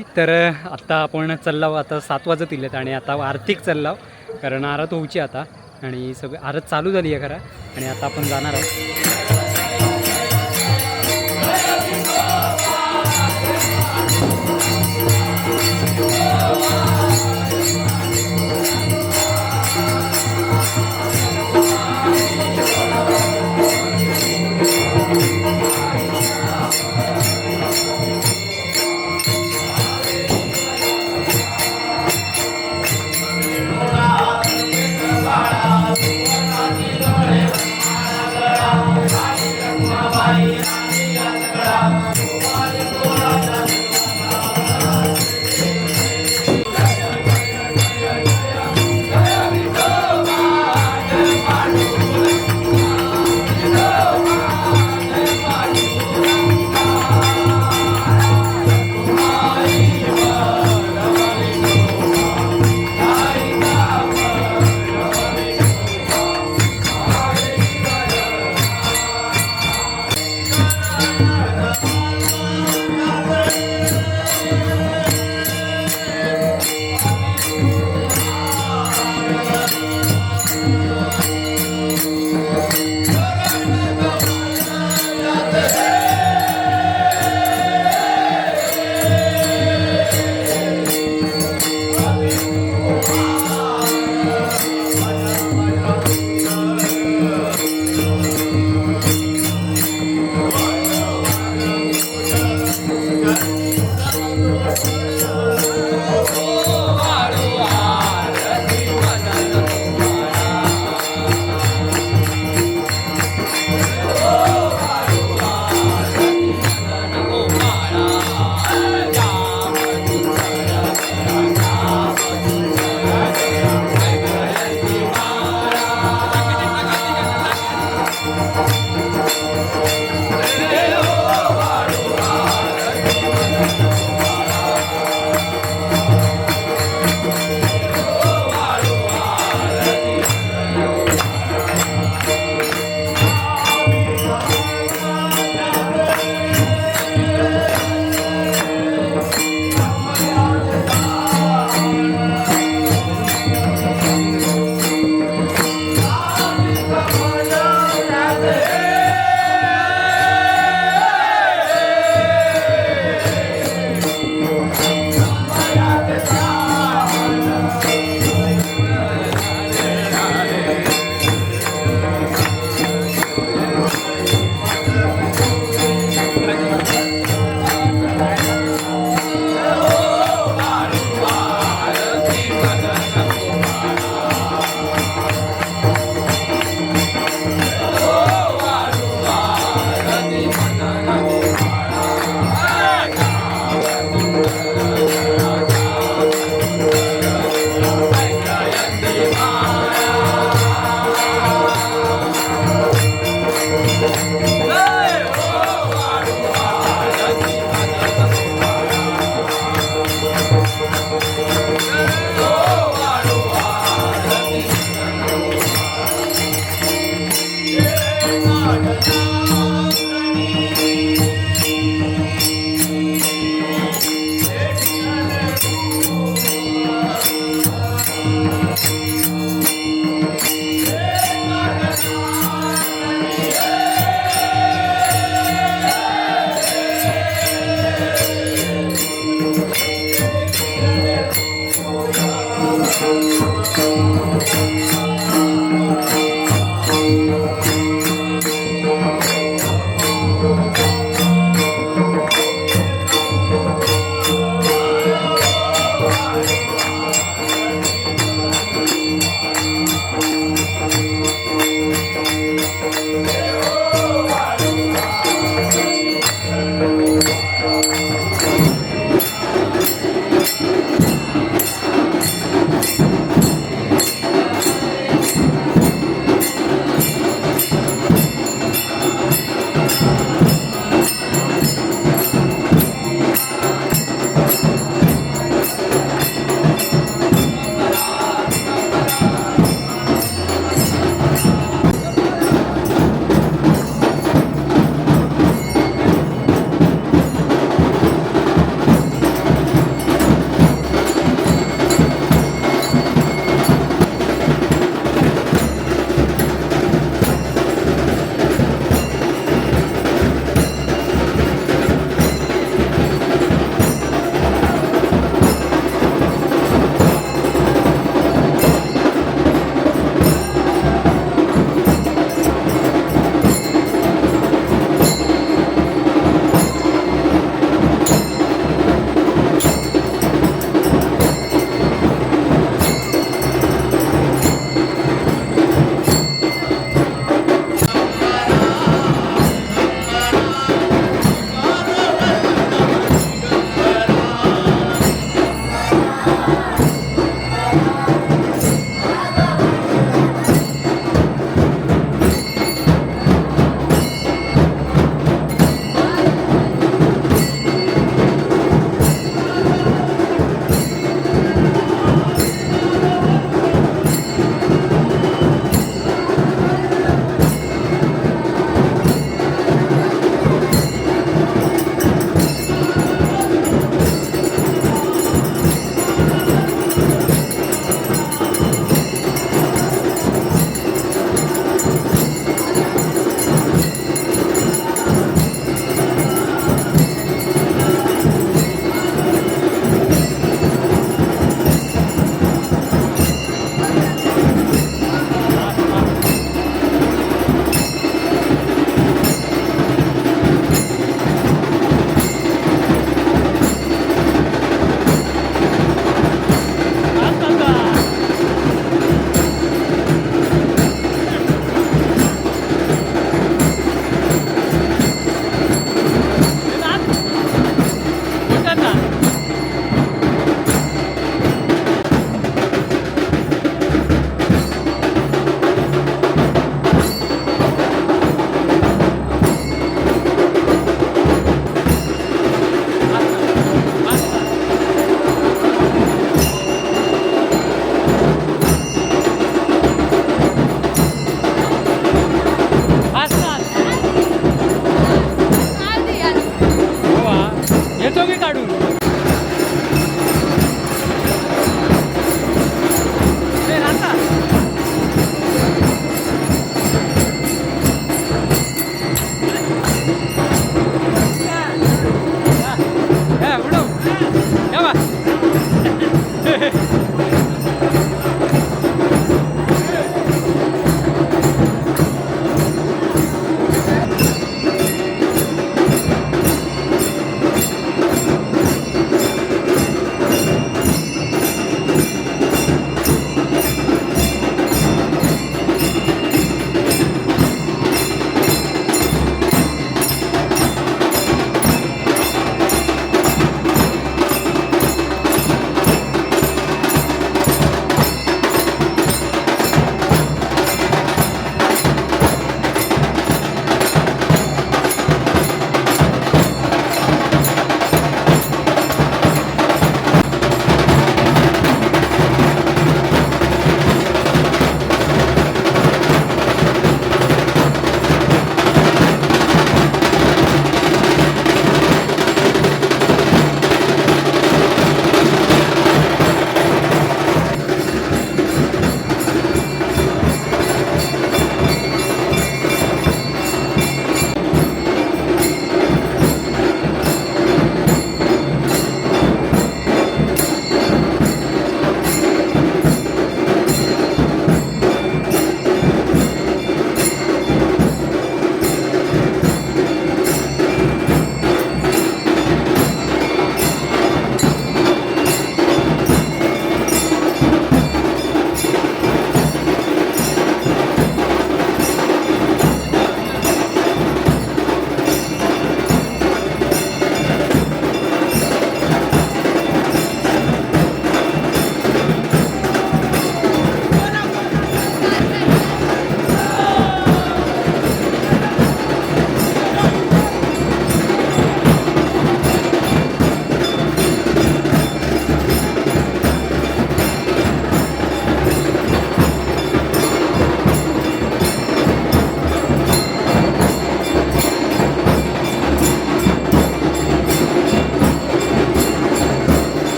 मंडळी तर आत्ता आपण चाललाव आता सात वाजत इलेत आणि आता आर्थिक चाललाव कारण आरत होऊची आता आणि सगळी आरत चालू झाली आहे खरा आणि आता आपण जाणार आहोत.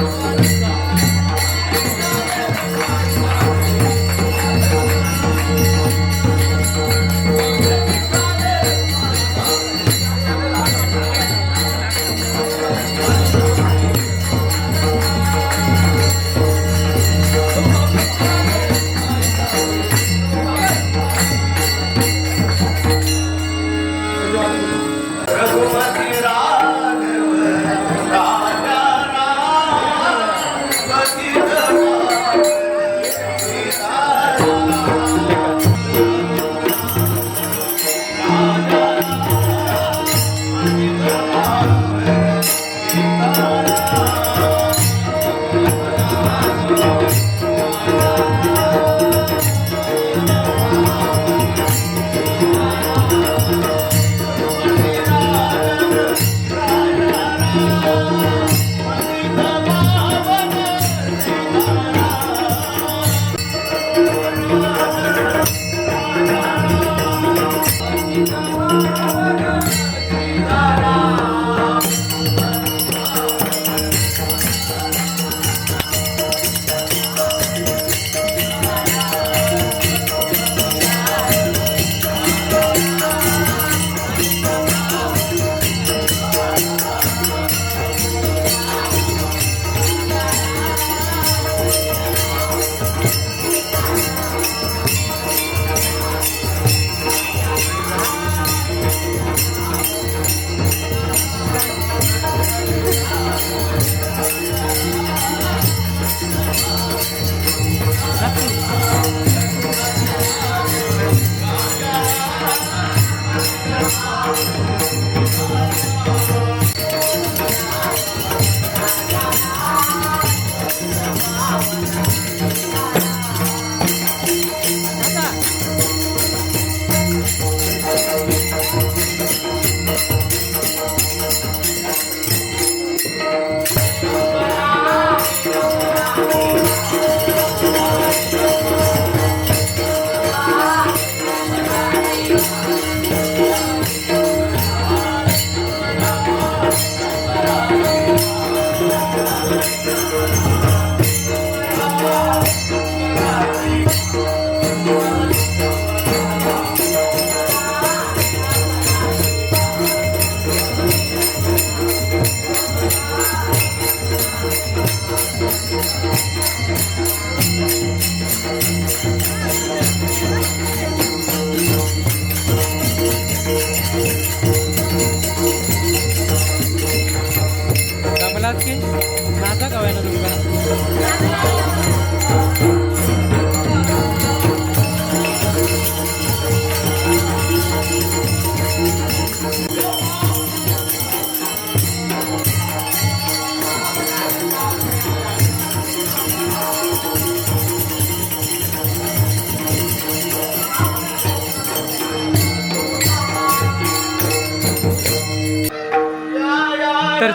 Música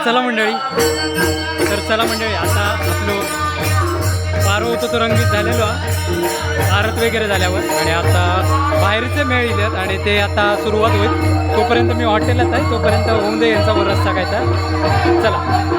चला मंडळी. तर चला मंडळी आता आपलो पारो होतो तो रंगीत झालेलो आरत वगैरे झाल्यावर. आणि आता बाहेरचे मेळ येतात आणि ते आता सुरुवात होईल. तोपर्यंत मी हॉटेलात आहे. तोपर्यंत होऊन दे यांचा वर रस्ता काय चला.